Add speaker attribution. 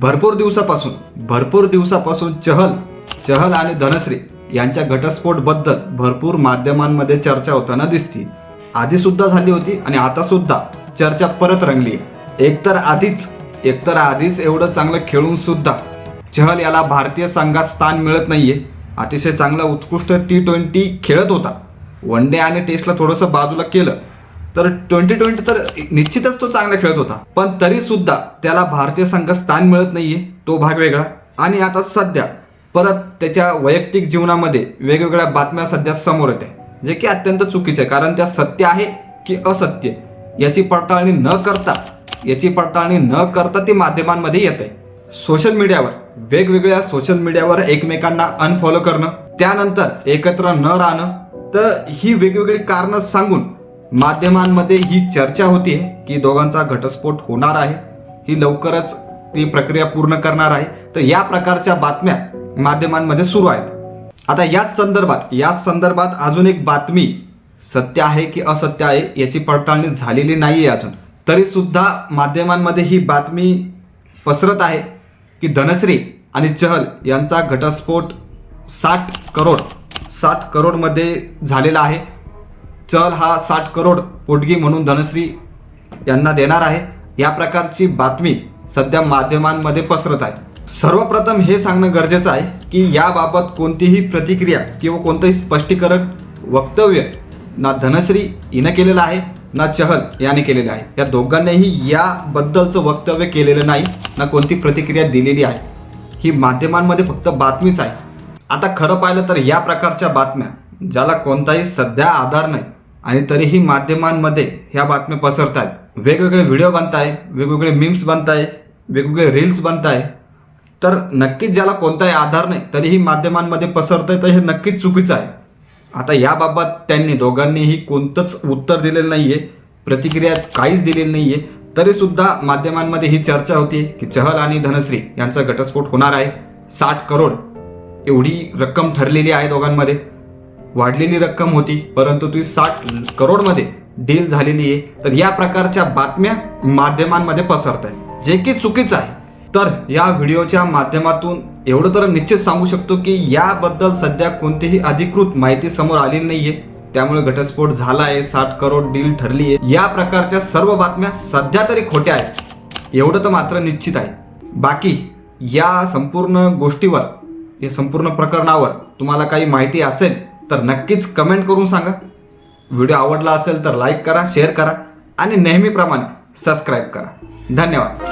Speaker 1: भरपूर दिवसापासून भरपूर दिवसापासून चहल चहल आणि धनश्री यांच्या घटस्फोटबद्दल भरपूर माध्यमांमध्ये चर्चा होताना दिसती. आधी सुद्धा झाली होती आणि आता सुद्धा चर्चा परत रंगली एकतर आधीच एकतर आधीच एवढं चांगलं खेळून सुद्धा चहल याला भारतीय संघात स्थान मिळत नाहीये. अतिशय चांगला उत्कृष्ट टी ट्वेंटी खेळत होता. वन डे आणि टेस्टला थोडंसं बाजूला केलं तर ट्वेंटी ट्वेंटी तर निश्चितच तो चांगला खेळत होता. पण तरी सुद्धा त्याला भारतीय संघात स्थान मिळत नाहीये तो भाग वेगळा. आणि आता सध्या परत त्याच्या वैयक्तिक जीवनामध्ये वेगवेगळ्या बातम्या सध्या समोर येते जे की अत्यंत चुकीचे आहे. कारण त्या सत्य आहे की असत्य याची पडताळणी न करता याची पडताळणी न करता ती माध्यमांमध्ये येत आहे. सोशल मीडियावर वेगवेगळ्या सोशल मीडियावर एकमेकांना अनफॉलो करणं त्यानंतर एकत्र न राहणं तर ही वेगवेगळी कारणं सांगून माध्यमांमध्ये ही चर्चा होती की दोघांचा घटस्फोट होणार आहे. ही लवकरच ती प्रक्रिया पूर्ण करणार आहे. तर या प्रकारच्या बातम्या माध्यमांमध्ये सुरू आहेत. आता याच संदर्भात याच संदर्भात अजून एक बातमी सत्य आहे की असत्य आहे याची पडताळणी झालेली नाही आहे अजून. तरीसुद्धा माध्यमांमध्ये ही बातमी पसरत आहे की धनश्री आणि चहल यांचा घटस्फोट साठ करोड साठ करोडमध्ये झालेला आहे. चल हा साठ करोड पोटगी म्हणून धनश्री यांना देणार आहे. या प्रकारची बातमी सध्या माध्यमांमध्ये पसरत आहे. सर्वप्रथम हे सांगणं गरजेचं आहे की याबाबत कोणतीही प्रतिक्रिया किंवा कोणतंही स्पष्टीकरण वक्तव्य ना धनश्री हिनं केलेलं आहे ना चहल याने केलेलं आहे. या दोघांनीही याबद्दलचं वक्तव्य केलेलं नाही ना कोणती प्रतिक्रिया दिलेली आहे. ही माध्यमांमध्ये फक्त बातमीच आहे. आता खरं पाहिलं तर या प्रकारच्या बातम्या ज्याला कोणताही सध्या आधार नाही आणि तरीही माध्यमांमध्ये ह्या बातम्या पसरत आहेत वेगवेगळे व्हिडिओ बनत आहे वेगवेगळे मीम्स बनत आहे वेगवेगळे रील्स बनत आहे तर नक्कीच ज्याला कोणताही आधार नाही तरीही माध्यमांमध्ये पसरत आहे तर हे नक्कीच चुकीचं आहे. आता याबाबत त्यांनी दोघांनीही कोणतंच उत्तर दिलेलं नाही आहे प्रतिक्रिया काहीच दिलेली नाही आहे तरीसुद्धा माध्यमांमध्ये ही चर्चा होती की चहल आणि धनश्री यांचा घटस्फोट होणार आहे. साठ करोड एवढी रक्कम ठरलेली आहे दोघांमध्ये. वाढलेली रक्कम होती परंतु ती साठ करोडमध्ये डील झालेली आहे तर या प्रकारच्या बातम्या माध्यमांमध्ये पसरत आहे जे की चुकीचं आहे. तर या व्हिडिओच्या माध्यमातून एवढं तर निश्चित सांगू शकतो की याबद्दल सध्या कोणतीही अधिकृत माहिती समोर आलेली नाहीये. त्यामुळे घटस्फोट झाला आहे साठ करोड डील ठरली आहे या प्रकारच्या सर्व बातम्या सध्या तरी खोट्या आहेत. एवढं तर मात्र निश्चित आहे. बाकी या संपूर्ण गोष्टीवर या संपूर्ण प्रकरणावर तुम्हाला काही माहिती असेल तर नक्कीच कमेंट करून सांगा. व्हिडिओ आवडला असेल तर लाईक करा शेअर करा आणि नेहमीप्रमाणे सबस्क्राईब करा. धन्यवाद.